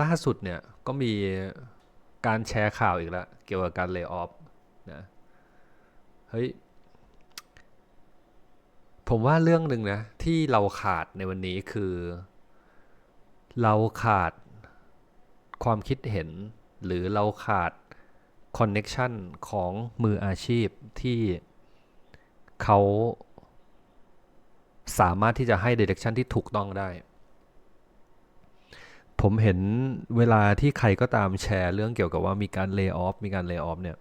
ล่าสุดเนี่ยก็มีการแชร์ข่าวอีกแล้ว เกี่ยวกับการเลิกออฟนะเฮ้ยผมว่าเรื่องหนึ่งนะ ที่เราขาดในวันนี้คือ เราขาดความคิดเห็น หรือเราขาดคอนเน็ชันของมืออาชีพที่เขาสามารถที่จะให้เดเรคชันที่ถูกต้องได้ ผมเห็นเวลาที่ใครก็ตามแชร์เรื่องเกี่ยวกับว่ามีการเลิกออฟมีการเลิกออฟเนี่ย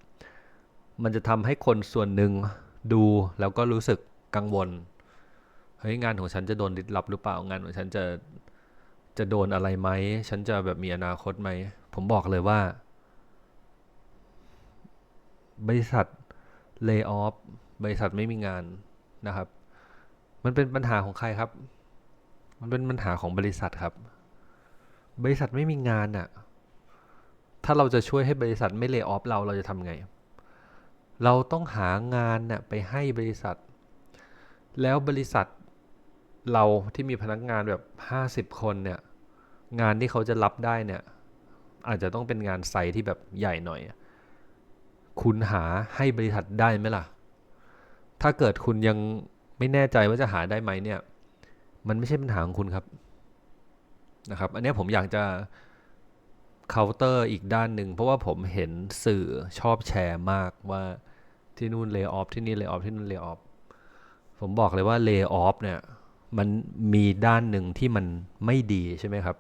มันจะทำให้คนส่วนหนึ่งดูแล้วก็รู้สึกกังวล เฮ้ยงานของฉันจะโดนดิดรับหรือเปล่างานของฉันจะจะโดนอะไรไหม ฉันจะแบบมีอนาคตไหม ผมบอกเลยว่า บริษัทเลิกออฟบริษัทไม่มีงานนะครับ มันเป็นปัญหาของใครครับ มันเป็นปัญหาของบริษัทครับ บริษัทไม่มีงานอะ่ะ ถ้าเราจะช่วยให้บริษัทไม่เลิกออฟเราเราจะทำไง เราต้องหางานน่ะไปให้บริษัท แล้วบริษัทเราที่มีพนักงานแบบ 50 คนเนี่ย งานที่เขาจะรับได้เนี่ย อาจจะต้องเป็นงานไซต์ที่แบบใหญ่หน่อย คุณหาให้บริษัทได้ไหมล่ะ ถ้าเกิดคุณยังไม่แน่ใจว่าจะหาได้ไหมเนี่ย มันไม่ใช่ปัญหาของคุณครับ นะครับ อันนี้ผมอยากจะเคาน์เตอร์อีกด้านหนึ่ง เพราะว่าผมเห็นสื่อชอบแชร์มากว่าที่นู่นเล y o ออฟที่นี่เล y o ออฟที่นู่นเล y o ออฟผมบอกเลยว่าเล y o ออฟเนี่ยมันมีด้านหนึ่งที่มันไม่ดีใช่ไหมครับ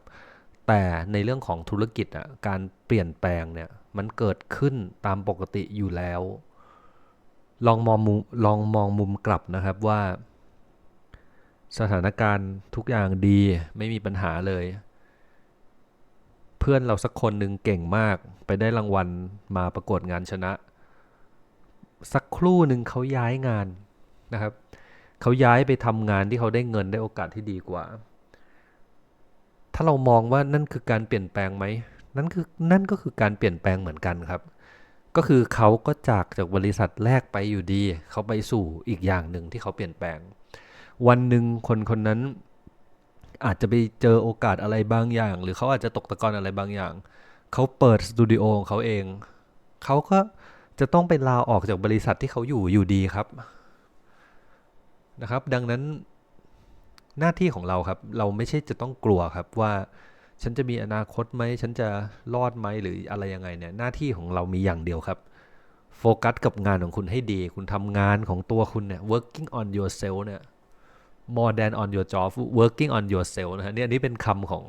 แต่ในเรื่องของธุรกิจอะการเปลี่ยนแปลงเนี่ยมันเกิดขึ้นตามปกติอยู่แล้ว ลองมองมุมลองมองมุมกลับนะครับว่า สถานการณ์ทุกอย่างดีไม่มีปัญหาเลย เพื่อนเราสักคนหนึ่งเก่งมาก ไปได้รางวัลมาประกวดงานชนะ สักครู่หนึ่งเขาย้ายงานนะครับเขาย้ายไปทำงานที่เขาได้เงินได้โอกาสที่ดีกว่า ถ้าเรามองว่านั่นคือการเปลี่ยนแปลงไหมนั่นคือนั่นก็คือการเปลี่ยนแปลงเหมือนกันครับ ก็คือเขาก็จากจากบริษัทแรกไปอยู่ดี เขาไปสู่อีกอย่างหนึ่งที่เขาเปลี่ยนแปลง วันหนึ่งคนคนนั้นอาจจะไปเจอโอกาสอะไรบางอย่าง หรือเขาอาจจะตกตะกอนอะไรบางอย่าง เขาเปิดสตูดิโอของเขาเอง เขาก็จะต้องไปลาออกจากบริษัทที่เขาอยู่อยู่ดีครับนะครับ ดังนั้นหน้าที่ของเราครับ เราไม่ใช่จะต้องกลัวครับว่าฉันจะมีอนาคตไหม ฉันจะรอดไหมหรืออะไรยังไงเนี่ย หน้าที่ของเรามีอย่างเดียวครับ โฟกัสกับงานของคุณให้ดี คุณทำงานของตัวคุณเนี่ย working on yourself เนี่ย more than on your job working on yourself นะฮะเนี่ยนี่เป็นคำของ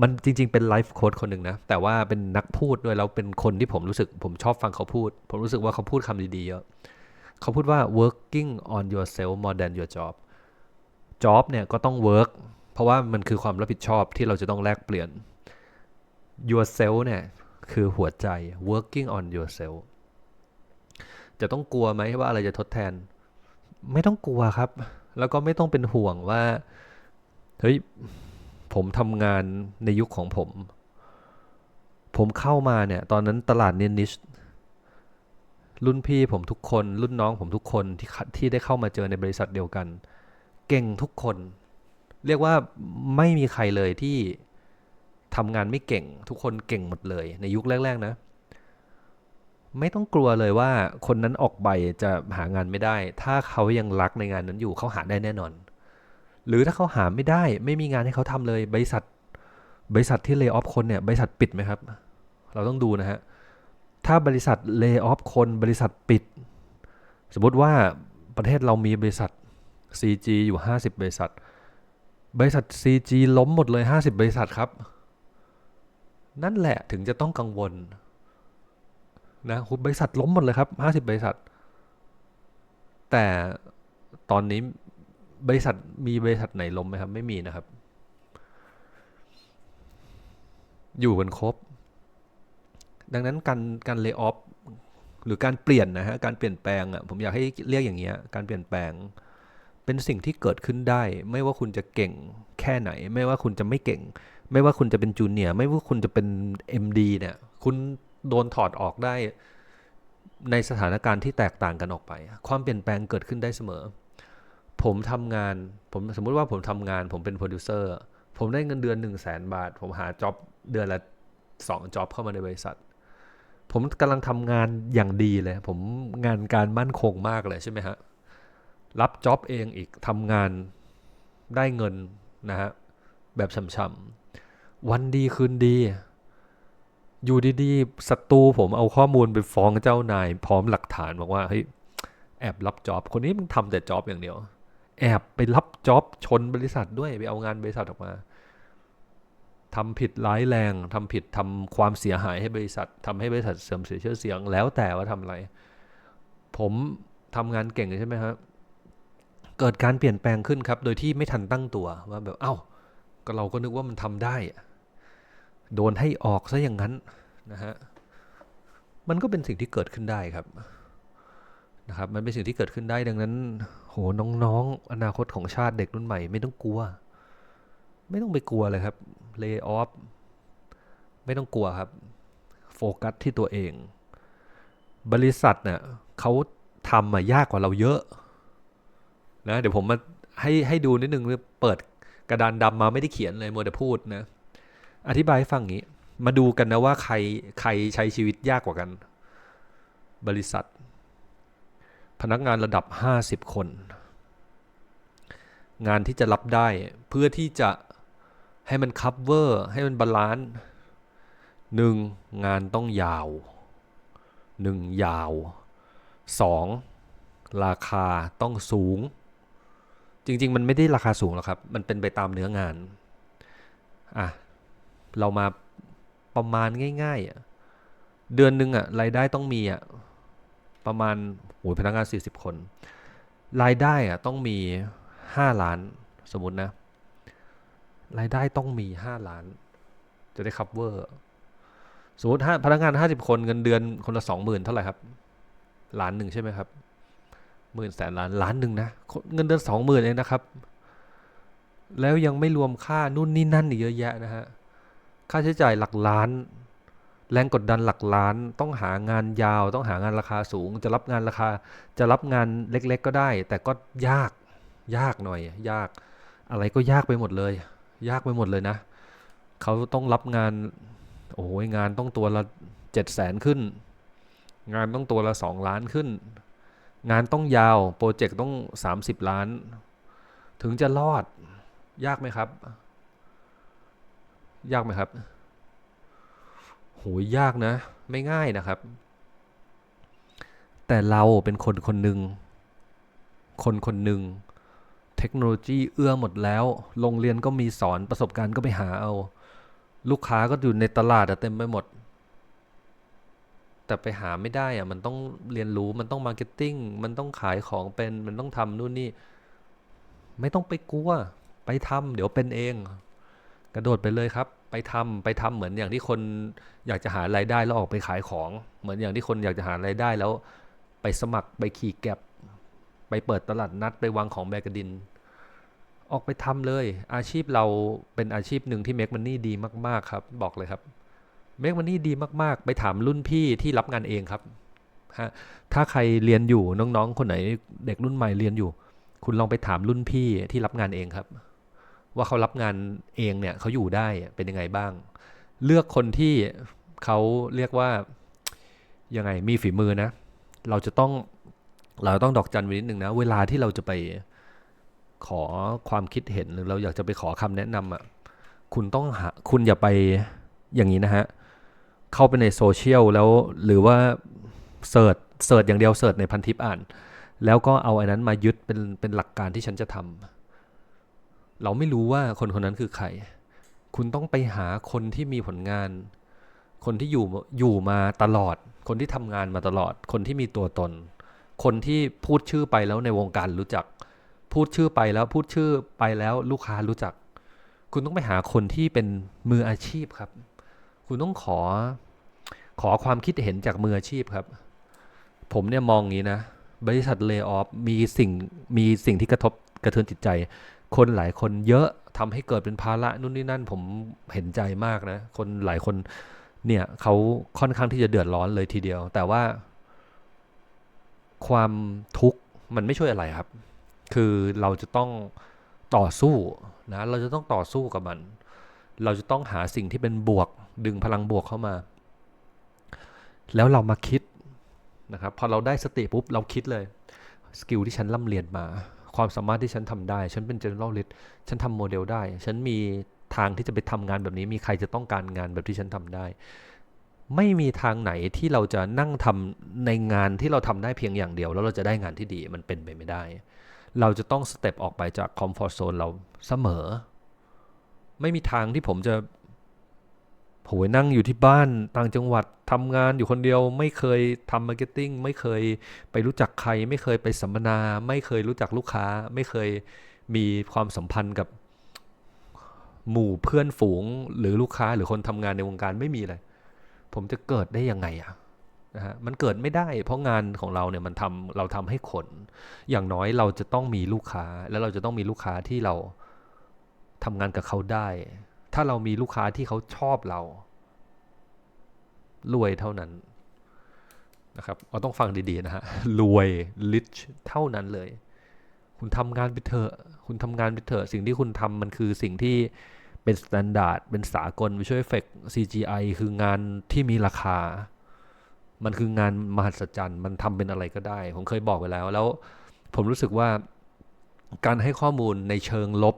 มันจริง ๆ เป็นไลฟ์โค้ดคนหนึ่งนะ แต่ว่าเป็นนักพูดด้วย แล้วเป็นคนที่ผมรู้สึก ผมชอบฟังเขาพูด ผมรู้สึกว่าเขาพูดคำดีๆเยอะเขาพูดว่า working on yourself more than your job job เนี่ยก็ต้อง work เพราะว่ามันคือความรับผิดชอบที่เราจะต้องแลกเปลี่ยน yourself เนี่ยคือหัวใจ working on yourself จะต้องกลัวไหมว่าอะไรจะทดแทน ไม่ต้องกลัวครับ แล้วก็ไม่ต้องเป็นห่วงว่า เฮ้ย ผมทำงานในยุคของผม ผมเข้ามาเนี่ย ตอนนั้นตลาดเนียนิชรุ่นพี่ผมทุกคน รุ่นน้องผมทุกคนที่ที่ได้เข้ามาเจอในบริษัทเดียวกัน เก่งทุกคน เรียกว่าไม่มีใครเลยที่ทำงานไม่เก่ง ทุกคนเก่งหมดเลย ในยุคแรก ๆ นะ ไม่ต้องกลัวเลยว่าคนนั้นออกใบจะหางานไม่ได้ ถ้าเขายังรักในงานนั้นอยู่เขาหาได้แน่นอน หรือถ้าเขาหาไม่ได้ ไม่มีงานให้เขาทำเลย บริษัท บริษัทที่เลิกออฟคนเนี่ย บริษัทปิดไหมครับ เราต้องดูนะฮะ ถ้าบริษัทเลิกออฟคน บริษัทปิด สมมติว่าประเทศเรามีบริษัท CG อยู่ 50 บริษัท บริษัท CG ล้มหมดเลย 50 บริษัทครับ นั่นแหละถึงจะต้องกังวล นะบริษัทล้มหมดเลยครับ50บริษัท แต่ตอนนี้บริษัทมีบริษัทไหนล้มไหมครับ ไม่มีนะครับ อยู่กันครบ ดังนั้นการการเลิกออฟหรือการเปลี่ยนนะฮะการเปลี่ยนแปลงอะผมอยากให้เรียกอย่างเงี้ยการเปลี่ยนแปลง เป็นสิ่งที่เกิดขึ้นได้ ไม่ว่าคุณจะเก่งแค่ไหน ไม่ว่าคุณจะไม่เก่ง ไม่ว่าคุณจะเป็นจูเนียร์ไม่ว่าคุณจะเป็น MD เนี่ย คุณ โดนถอดออกได้ ในสถานการณ์ที่แตกต่างกันออกไป ความเปลี่ยนแปลงเกิดขึ้นได้เสมอ ผมทำงานผมสมมุติว่าผมทำงาน ผมเป็นโปรดิวเซอร์ผมได้เงินเดือนหนึ่งแสนบาท ผมหาจ็อบเดือนละสองจ็อบเข้ามาในบริษัท ผมกำลังทำงานอย่างดีเลย ผมงานการมั่นคงมากเลยใช่ไหมฮะ รับจ็อบเองอีกทำงานได้เงินนะฮะ แบบช่ำๆวันดีคืนดี อยู่ดีๆศัตรูผมเอาข้อมูลไปฟ้องเจ้านาย พร้อมหลักฐานบอกว่าเฮ้ยแอบรับจ็อบคนนี้มึงทำแต่จ็อบอย่างเดียว แอบไปรับจ็อบชนบริษัทด้วยไปเอางานบริษัทออกมาทำผิดร้ายแรงทำผิดทำความเสียหายให้บริษัททำให้บริษัทเสื่อมเสียชื่อเสียง แล้วแต่ว่าทำอะไร ผมทำงานเก่งใช่ไหมครับเกิดการเปลี่ยนแปลงขึ้นครับ โดยที่ไม่ทันตั้งตัวว่าแบบเอ้าก็เราก็นึกว่ามันทำได้อะ โดนให้ออกซะอย่างนั้นนะฮะมันก็เป็นสิ่งที่เกิดขึ้นได้ครับนะครับ มันเป็นสิ่งที่เกิดขึ้นได้ดังนั้น โหน้องๆ อนาคตของชาติเด็กรุ่นใหม่ไม่ต้องกลัว ไม่ต้องไปกลัวเลยครับเล y off ไม่ต้องกลัวครับ โฟกัสที่ตัวเอง บริษัทเนี่ยเขาทำมายากกว่าเราเยอะนะเดี๋ยวผมมาให้ให้ดูนิดนึงเปิดกระดานดำมาไม่ได้เขียนเลยมัวแต่พูดนะ อธิบายให้ฟังงี้ มาดูกันนะว่าใครใครใช้ชีวิตยากกว่ากัน บริษัท พนักงานระดับ 50 คน งานที่จะรับได้เพื่อที่จะให้มันคัฟเวอร์ให้มันบาลานซ์หนึ่งงานต้องยาวหนึ่งยาวสองราคาต้องสูง จริง ๆ มันไม่ได้ราคาสูงหรอกครับ มันเป็นไปตามเนื้องานอะ เรามาประมาณง่ายๆอะเดือนหนึ่งอะรายได้ต้องมีอะประมาณโอ้ยพนักงาน 40 คน รายได้อะต้องมี 5 ล้านสมมตินะ รายได้ต้องมี 5 ล้าน จะได้คัพเวอร์สมมติพนักงาน 50 คนเงินเดือนคนละ20,000เท่าไหร่ครับล้านหนึ่งใช่ไหมครับหมื่นแสนล้านล้านหนึ่งนะเงินเดือนสองหมื่นเองนะครับ แล้วยังไม่รวมค่านู่นนี่นั่นอีกเยอะแยะนะฮะ ค่าใช้จ่ายหลักล้าน แรงกดดันหลักล้าน ต้องหางานยาว ต้องหางานราคาสูง จะรับงานราคา จะรับงานเล็กๆ ก็ได้ แต่ก็ยาก ยากหน่อย ยาก อะไรก็ยากไปหมดเลย ยากไปหมดเลยนะ เขาต้องรับงาน โอ้ยงานต้องตัวละเจ็ดแสนขึ้น งานต้องตัวละสองล้านขึ้น งานต้องยาว โปรเจกต์ต้องสามสิบล้าน ถึงจะรอด ยากไหมครับ ยากไหมครับโหยากนะ ไม่ง่ายนะครับ แต่เราเป็นคนคนหนึ่ง คนคนหนึ่ง เทคโนโลยีเอื้อหมดแล้ว โรงเรียนก็มีสอนประสบการณ์ก็ไปหาเอา ลูกค้าก็อยู่ในตลาดเต็มไปหมด แต่ไปหาไม่ได้อะมันต้องเรียนรู้มันต้องมาร์เก็ตติ้งมันต้องขายของเป็นมันต้องทำนู่นนี่ ไม่ต้องไปกลัว ไปทำเดี๋ยวเป็นเอง กระโดดไปเลยครับ ไปทำไปทำเหมือนอย่างที่คนอยากจะหารายได้แล้วออกไปขายของ เหมือนอย่างที่คนอยากจะหารายได้แล้วไปสมัครไปขี่แก็บไปเปิดตลาดนัดไปวางของแบกดิน ออกไปทำเลย อาชีพเราเป็นอาชีพหนึ่งที่เม k มันนี่ดีมาก ๆ ครับ บอกเลยครับเม k มันนี่ดีมาก ๆ ไปถามรุ่นพี่ที่รับงานเองครับฮะถ้าใครเรียนอยู่น้องๆ คนไหนเด็กรุ่นใหม่เรียนอยู่ คุณลองไปถามรุ่นพี่ที่รับงานเองครับ ว่าเขารับงานเองเนี่ยเขาอยู่ได้เป็นยังไงบ้าง เลือกคนที่เขาเรียกว่ายังไงมีฝีมือนะ เราจะต้องเราต้องดอกจันไว้นิดหนึ่งนะ เวลาที่เราจะไปขอความคิดเห็นหรือเราอยากจะไปขอคำแนะนำอะคุณต้องหาคุณอย่าไปอย่างนี้นะฮะ เข้าไปในโซเชียลแล้วหรือว่าเสิร์ชเสิร์ชอย่างเดียวเสิร์ชในพันทิปอ่าน แล้วก็เอาอันนั้นมายึดเป็นเป็นหลักการที่ฉันจะทำ เราไม่รู้ว่าคนคนนั้นคือใคร คุณต้องไปหาคนที่มีผลงาน คนที่อยู่อยู่มาตลอด คนที่ทำงานมาตลอด คนที่มีตัวตน คนที่พูดชื่อไปแล้วในวงการรู้จัก พูดชื่อไปแล้วพูดชื่อไปแล้วลูกค้ารู้จัก คุณต้องไปหาคนที่เป็นมืออาชีพครับ คุณต้องขอขอความคิดเห็นจากมืออาชีพครับ ผมเนี่ยมองอย่างนี้นะ บริษัทเล y o อ f มีสิ่งมีสิ่งที่กระทบกระเทือนจิตใจ คนหลายคนเยอะทำให้เกิดเป็นภาระนู่นนี่นั่นผมเห็นใจมากนะ คนหลายคนเนี่ยเขาค่อนข้างที่จะเดือดร้อนเลยทีเดียว แต่ว่า ความทุกข์มันไม่ช่วยอะไรครับ คือเราจะต้องต่อสู้นะ เราจะต้องต่อสู้กับมัน เราจะต้องหาสิ่งที่เป็นบวก ดึงพลังบวกเข้ามา แล้วเรามาคิดนะครับ พอเราได้สติปุ๊บเราคิดเลย สกิลที่ฉันร่ำเรียนมา ความสามารถที่ฉันทำได้ ฉันเป็น generalist ฉันทำโมเดลได้ ฉันมีทางที่จะไปทำงานแบบนี้ มีใครจะต้องการงานแบบที่ฉันทำได้ ไม่มีทางไหนที่เราจะนั่งทำในงานที่เราทำได้เพียงอย่างเดียว แล้วเราจะได้งานที่ดีมันเป็นไปไม่ได้ เราจะต้องสเต็ปออกไปจากคอมฟอร์ z โซนเราเสมอ ไม่มีทางที่ผมจะ โหยนั่งอยู่ที่บ้านต่างจังหวัดทำงานอยู่คนเดียว ไม่เคยทำมาร์เก็ตติ้งไม่เคยไปรู้จักใคร ไม่เคยไปสัมมนา ไม่เคยรู้จักลูกค้า ไม่เคยมีความสัมพันธ์กับหมู่เพื่อนฝูงหรือลูกค้าหรือคนทำงานในวงการไม่มีเลย ผมจะเกิดได้ยังไงอะนะฮะมันเกิดไม่ได้ เพราะงานของเราเนี่ยมันทำเราทำให้คน อย่างน้อยเราจะต้องมีลูกค้า แล้วเราจะต้องมีลูกค้าที่เราทำงานกับเขาได้ ถ้าเรามีลูกค้าที่เขาชอบเรา รวยเท่านั้นนะครับเราต้องฟังดีๆนะฮะ รวย rich เท่านั้นเลย คุณทำงานไปเถอะ คุณทำงานไปเถอะ สิ่งที่คุณทำมันคือสิ่งที่เป็นสแตนดาร์ดเป็นสากล Visual Effect CGI คืองานที่มีราคา มันคืองานมหัศจรรย์ มันทำเป็นอะไรก็ได้ ผมเคยบอกไปแล้ว แล้วผมรู้สึกว่าการให้ข้อมูลในเชิงลบ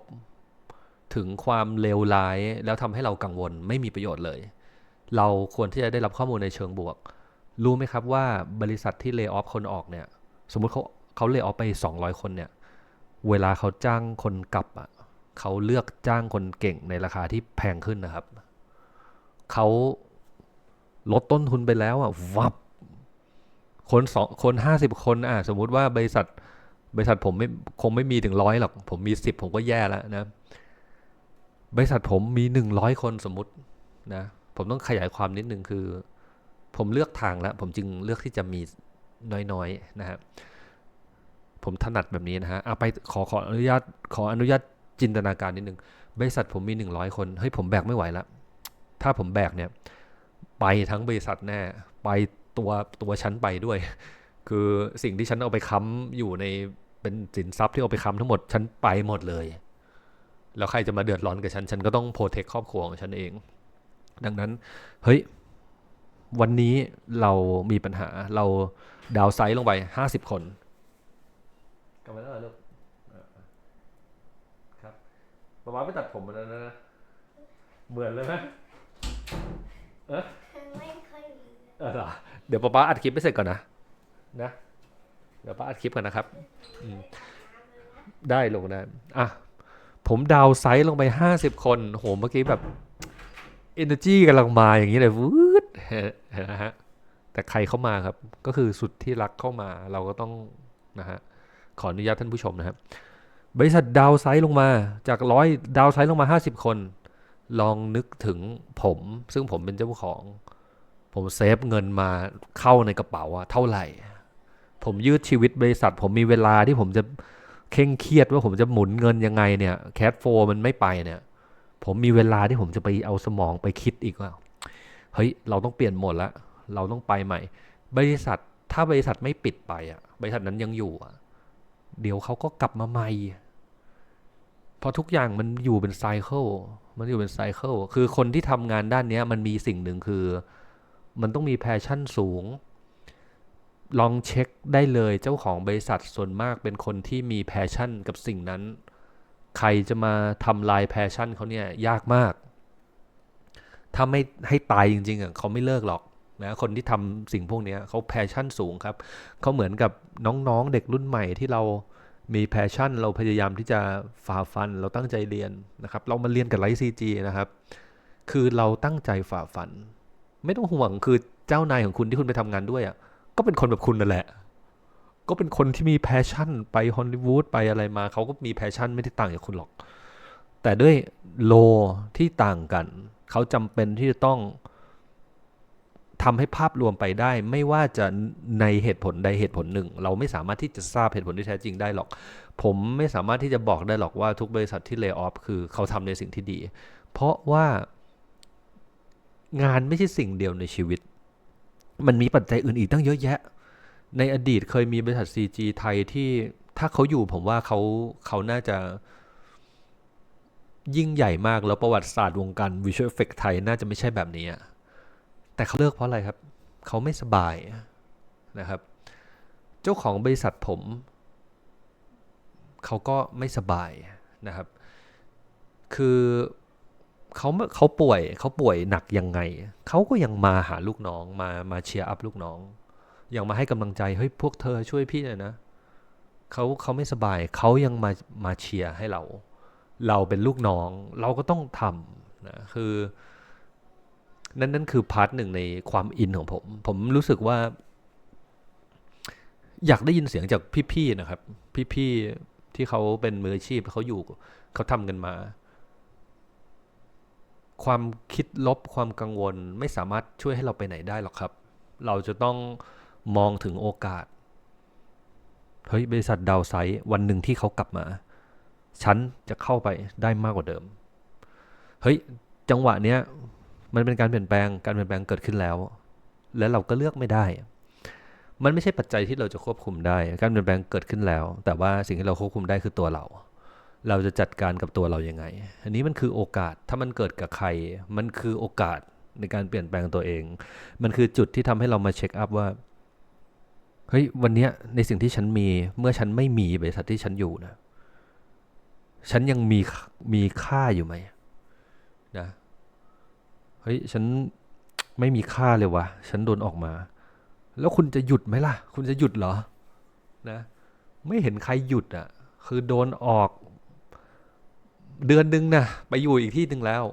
ถึงความเลวร้ายแล้วทำให้เรากังวลไม่มีประโยชน์เลย เราควรที่จะได้รับข้อมูลในเชิงบวก รู้ไหมครับว่าบริษัทที่เล y off คนออกเนี่ย สมมติเขาเขาเล y off ไป 200 คนเนี่ย เวลาเขาจ้างคนกลับอะเขาเลือกจ้างคนเก่งในราคาที่แพงขึ้นนะครับ เขาลดต้นทุนไปแล้วอะวับ คนสองคนห้าสิบคนอะสมมุติว่าบริษัทบริษัทผมไม่คงไม่มีถึงร้อยหรอก ผมมีสิบผมก็แย่แล้วนะ บริษัทผมมีหนึ่งร้อยคนสมมตินะ ผมต้องขยายความนิดนึงคือ ผมเลือกทางแล้ว ผมจึงเลือกที่จะมีน้อยๆนะฮะผมถนัดแบบนี้นะฮะเอาไปขอขออนุญาตขออนุญาตจินตนาการนิดนึงบริษัทผมมีหนึ่งร้อยคนเฮ้ยผมแบกไม่ไหวล้วถ้าผมแบกเนี่ย ไปทั้งบริษัทแน่ ไปตัวตัวฉันไปด้วย คือสิ่งที่ฉันเอาไปค้ำอยู่ในเป็นสินทรัพย์ที่เอาไปค้ำทั้งหมดฉันไปหมดเลย แล้วใครจะมาเดือดร้อนกับฉัน ฉันก็ต้องโปรเทคครอบครัวของฉันเอง ดังนั้น เฮ้ย วันนี้เรามีปัญหา เราดาวไซด์ลงไปห้าสิบคนกลับมาแล้วเหรอลูกอ่าๆครับประมาณไม่ตัดผมแล้วนะ เหมือนเลยไหมไม่ค่อยมีเออเหรอ เดี๋ยวป๊าป๊าอัดคลิปไปเสร็จก่อนนะ นะ เดี๋ยวป๊าอัดคลิปก่อนนะครับอืมได้ลงนะ อะ ผมดาวไซส์ลงไปห้าสิบคนโหเมื่อกี้แบบ energy กำลังมาอย่างนี้เลยวืดนะฮะแต่ใครเข้ามาครับ ก็คือสุดที่รักเข้ามาเราก็ต้องนะฮะขออนุญาตท่านผู้ชมนะครับ บริษัทดาวไซส์ลงมาจากร้อยดาวไซส์ลงมาห้าสิบคน ลองนึกถึงผม ซึ่งผมเป็นเจ้าของ ผมเซฟเงินมาเข้าในกระเป๋าอะเท่าไหร่ ผมยืดชีวิตบริษัท ผมมีเวลาที่ผมจะ เคร่งเครียดว่าผมจะหมุนเงินยังไงเนี่ยแคดโฟมันไม่ไปเนี่ย ผมมีเวลาที่ผมจะไปเอาสมองไปคิดอีกว่าเฮ้ยเราต้องเปลี่ยนหมดละเราต้องไปใหม่ บริษัทถ้าบริษัทไม่ปิดไปอะ บริษัทนั้นยังอยู่อะ เดี๋ยวเขาก็กลับมาใหม่เพราะทุกอย่างมันอยู่เป็นไซเคิลมันอยู่เป็นไซเคิลคือคนที่ทำงานด้านเนี้ยมันมีสิ่งหนึ่งคือ มันต้องมีแพชชั่นสูง ลองเช็คได้เลยเจ้าของบริษัทส่วนมากเป็นคนที่มีแพชชั่นกับสิ่งนั้น ใครจะมาทำลายแพชชั่นเขาเนี่ยยากมาก ถ้าไม่ให้ตายจริงๆอะเขาไม่เลิกหรอกนะคนที่ทำสิ่งพวกนี้เขาแพชชั่นสูงครับเขาเหมือนกับน้องๆเด็กรุ่นใหม่ที่เรามีแพชชั่น เราพยายามที่จะฝ่าฟัน เราตั้งใจเรียนนะครับ เรามาเรียนกับไลฟ์ซีจีนะครับ คือเราตั้งใจฝ่าฟัน ไม่ต้องห่วงคือเจ้านายของคุณที่คุณไปทำงานด้วยอะ ก็เป็นคนแบบคุณนั่นแหละ ก็เป็นคนที่มีแพชชั่นไปฮอลลีวูดไปอะไรมาเขาก็มีแพชชั่นไม่ได้ต่างจากคุณหรอก แต่ด้วยโลที่ต่างกัน เขาจำเป็นที่จะต้องทำให้ภาพรวมไปได้ ไม่ว่าจะในเหตุผลใดเหตุผลหนึ่ง เราไม่สามารถที่จะทราบเหตุผลที่แท้จริงได้หรอก ผมไม่สามารถที่จะบอกได้หรอกว่าทุกบริษัทที่เล y o อ f คือเขาทำในสิ่งที่ดี เพราะว่างานไม่ใช่สิ่งเดียวในชีวิต มันมีปัจจัยอื่นอีกตั้งเยอะแยะ ในอดีตเคยมีบริษัท CG ไทยที่ถ้าเขาอยู่ผมว่าเขาเขาน่าจะยิ่งใหญ่มากแล้วประวัติศาสตร์วงการวิชวลเอฟเฟกไทยน่าจะไม่ใช่แบบนี้อะแต่เขาเลิกเพราะอะไรครับ เขาไม่สบายนะครับ เจ้าของบริษัทผม เขาก็ไม่สบายนะครับ คือ เขาเขาป่วยเขาป่วยหนักยังไง เขาก็ยังมาหาลูกน้องมามาเชียร์อัพลูกน้อง ยังมาให้กำลังใจเฮ้ยพวกเธอช่วยพี่หน่อยนะเขาเขาไม่สบายเขายังมามาเชียร์ให้เรา เราเป็นลูกน้อง เราก็ต้องทำนะคือ นั่นนั่นคือพาร์ทหนึ่งในความอินของผม ผมรู้สึกว่า อยากได้ยินเสียงจากพี่ๆนะครับ พี่ๆที่เขาเป็นมืออาชีพเขาอยู่เขาทำกันมา ความคิดลบความกังวลไม่สามารถช่วยให้เราไปไหนได้หรอกครับ เราจะต้องมองถึงโอกาส เฮ้ย บริษัทดาวไซด์วันหนึ่งที่เขากลับมา ฉันจะเข้าไปได้มากกว่าเดิม เฮ้ย จังหวะเนี้ย มันเป็นการเปลี่ยนแปลง การเปลี่ยนแปลงเกิดขึ้นแล้ว และเราก็เลือกไม่ได้ มันไม่ใช่ปัจจัยที่เราจะควบคุมได้ การเปลี่ยนแปลงเกิดขึ้นแล้ว แต่ว่าสิ่งที่เราควบคุมได้คือตัวเรา เราจะจัดการกับตัวเรายังไง อันนี้มันคือโอกาสถ้ามันเกิดกับใคร มันคือโอกาสในการเปลี่ยนแปลงตัวเอง มันคือจุดที่ทำให้เรามาเช็คอัพว่าเฮ้ยวันเนี้ยในสิ่งที่ฉันมีเมื่อฉันไม่มีบริษัทที่ฉันอยู่นะ ฉันยังมีมีค่าอยู่ไหมนะเฮ้ยฉันไม่มีค่าเลยวะฉันโดนออกมา แล้วคุณจะหยุดไหมล่ะ คุณจะหยุดเหรอนะ ไม่เห็นใครหยุดอะ่ะ คือโดนออก เดือนหนึงนะไปอยู่อีกที่หนึ่งแล้ว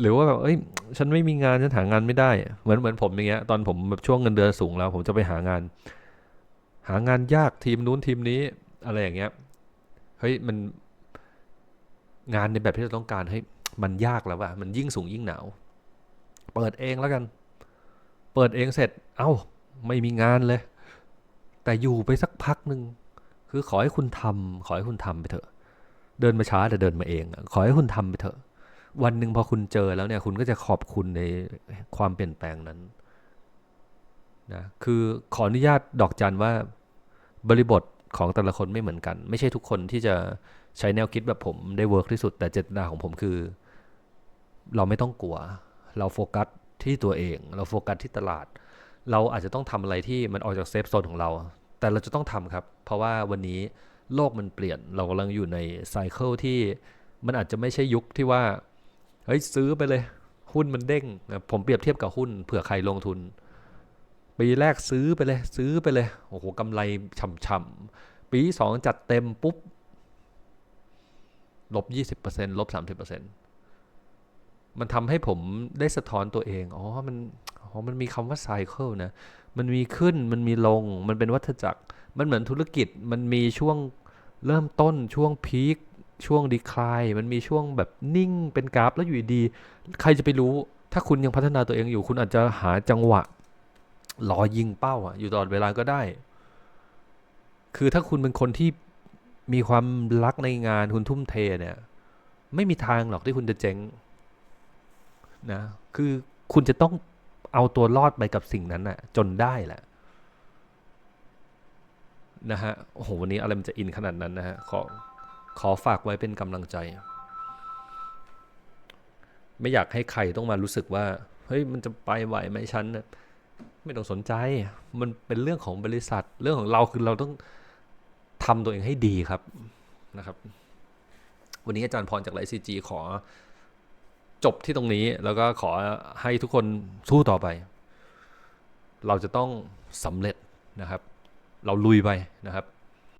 หรือว่าแบบเอ้ย ฉันไม่มีงานฉันหางานไม่ได้ เหมือนเหมือนผมอย่างเงี้ยตอนผมแบบช่วงเงินเดือนสูงแล้ว ผมจะไปหางาน หางานยากทีมนู้นทีมนี้ อะไรอย่างเงี้ยเฮ้ยมันงานในแบบที่เราต้องการเฮ้ยมันยากแล้วว่ะมันยิ่งสูงยิ่งหนาวเปิดเองแล้วกัน เปิดเองเสร็จ เอ้า ไม่มีงานเลย แต่อยู่ไปสักพักหนึ่ง คือขอให้คุณทำ ขอให้คุณทำไปเถอะ เดินมาช้าแต่เดินมาเอง ขอให้คุณทำไปเถอะ วันหนึ่งพอคุณเจอแล้วเนี่ย คุณก็จะขอบคุณในความเปลี่ยนแปลงนั้นนะคือขออนุญาตดอกจันว่าบริบทของแต่ละคนไม่เหมือนกัน ไม่ใช่ทุกคนที่จะใช้แนวคิดแบบผมได้เวิร์กที่สุด แต่เจตนาของผมคือ เราไม่ต้องกลัว เราโฟกัสที่ตัวเอง เราโฟกัสที่ตลาด เราอาจจะต้องทำอะไรที่มันออกจากเซฟโซนของเรา แต่เราจะต้องทำครับ เพราะว่าวันนี้ โลกมันเปลี่ยน เรากำลังอยู่ในไซเคิลที่มันอาจจะไม่ใช่ยุคที่ว่าเฮ้ยซื้อไปเลย หุ้นมันเด้งผมเปรียบเทียบกับหุ้นเผื่อใครลงทุนปีแรกซื้อไปเลย ซื้อไปเลยโอ้โหกำไรฉ่ำๆปีสองจัดเต็มปุ๊บลบยี่สิบเปอร์เซ็นลบสามสิบเปอร์เซ็นต์มันทำให้ผมได้สะท้อนตัวเอง อ๋อ มัน อ๋อ มันมีคำว่าไซเคิลนะ มันมีขึ้น มันมีลง มันเป็นวัฏจักร มันเหมือนธุรกิจมันมีช่วงเริ่มต้นช่วงพีคช่วงดีคลายมันมีช่วงแบบนิ่งเป็นกราฟแล้วอยู่ดี ใครจะไปรู้ ถ้าคุณยังพัฒนาตัวเองอยู่ คุณอาจจะหาจังหวะรอยิงเป้าอะอยู่ตลอดเวลาก็ได้ คือถ้าคุณเป็นคนที่มีความรักในงานคุณทุ่มเทเนี่ย ไม่มีทางหรอกที่คุณจะเจ๊งนะคือคุณจะต้องเอาตัวรอดไปกับสิ่งนั้นน่ะจนได้แหละ นะฮะ โอ้โห วันนี้อะไรมันจะอินขนาดนั้นนะฮะ ขอ ขอฝากไว้เป็นกำลังใจ ไม่อยากให้ใครต้องมารู้สึกว่า เฮ้ย มันจะไปไหวไหมฉันนะไม่ต้องสนใจ มันเป็นเรื่องของบริษัท เรื่องของเราคือเราต้องทำตัวเองให้ดีครับ นะครับ วันนี้อาจารย์พรจากไลซีจีขอจบที่ตรงนี้แล้วก็ขอให้ทุกคนสู้ต่อไป เราจะต้องสำเร็จนะครับ เราลุยไปนะครับ